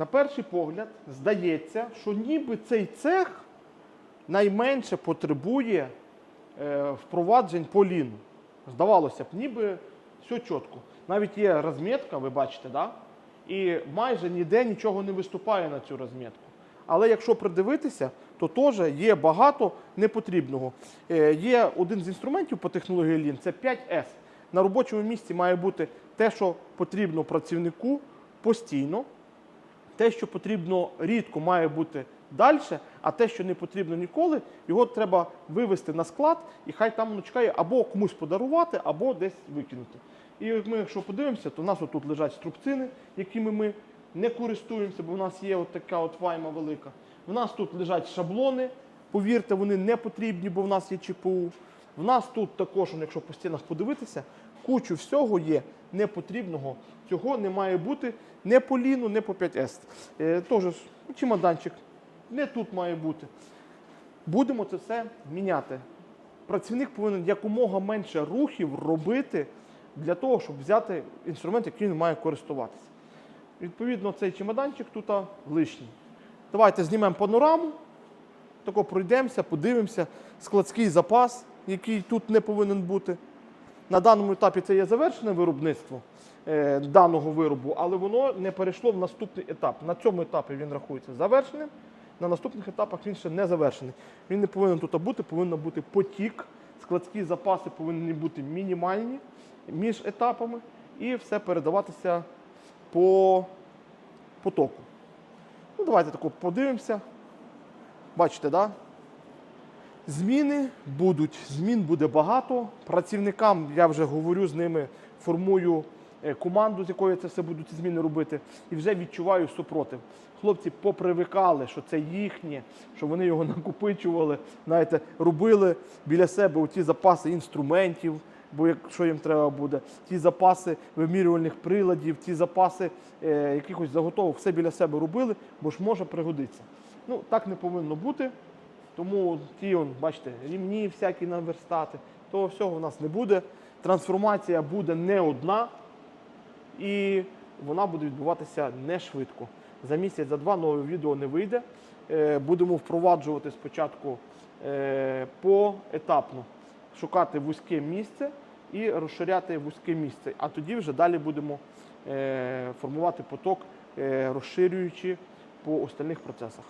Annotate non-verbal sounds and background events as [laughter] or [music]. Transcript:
На перший погляд здається, що ніби цей цех найменше потребує е, впроваджень по ліну. Здавалося б, ніби все чітко. Навіть є розмітка, ви бачите, да? і майже ніде нічого не виступає на цю розмітку. Але якщо придивитися, то теж є багато непотрібного. Е, Є один з інструментів по технології Lean, це 5S. На робочому місці має бути те, що потрібно працівнику постійно, те, що потрібно рідко, має бути далі, а те, що не потрібно ніколи, його треба вивезти на склад, і хай там воно чекає або комусь подарувати, або десь викинути. І ми, якщо подивимося, то у нас тут лежать струбцини, якими ми не користуємося, бо в нас є от така от вайма велика. У нас тут лежать шаблони. Повірте, вони не потрібні, бо в нас є ЧПУ. В нас тут також, якщо по стінах подивитися, кучу всього є непотрібного. Цього не має бути не по ліну, не по 5С. Е, Тож чемоданчик не тут має бути. Будемо це все міняти. Працівник повинен якомога менше рухів робити для того, щоб взяти інструмент, яким він має користуватися. Відповідно, цей чемоданчик тут лишній. Давайте знімемо панораму, тако пройдемося, подивимося. Складський запас, який тут не повинен бути. На даному етапі це є завершене виробництво е, даного виробу, але воно не перейшло в наступний етап. На цьому етапі він рахується завершеним, на наступних етапах він ще не завершений. Він не повинен тут бути, повинен бути потік. Складські запаси повинні бути мінімальні між етапами і все передаватися по потоку. Ну, давайте тако подивимося. Бачите, да? Зміни будуть, змін буде багато. Працівникам я вже говорю з ними, формую е, команду, з якою це все будуть зміни робити, і вже відчуваю супротив. Хлопці попривикали, що це їхнє, що вони його [laughs] накопичували, знаєте, робили біля себе ті запаси інструментів, бо якщо їм треба буде, ті запаси вимірювальних приладів, ті запаси е, якихось заготовок, все біля себе робили, бо ж може пригодитися. Ну, так не повинно бути. Тому ті, он, бачите, рівні всякі наверстати, того всього в нас не буде. Трансформація буде не одна, і вона буде відбуватися не швидко. За місяць, за два нове відео не вийде. Е, Будемо впроваджувати спочатку е, поетапно, шукати вузьке місце і розширяти вузьке місце. А тоді вже далі будемо е, формувати поток, розширюючи по остальних процесах.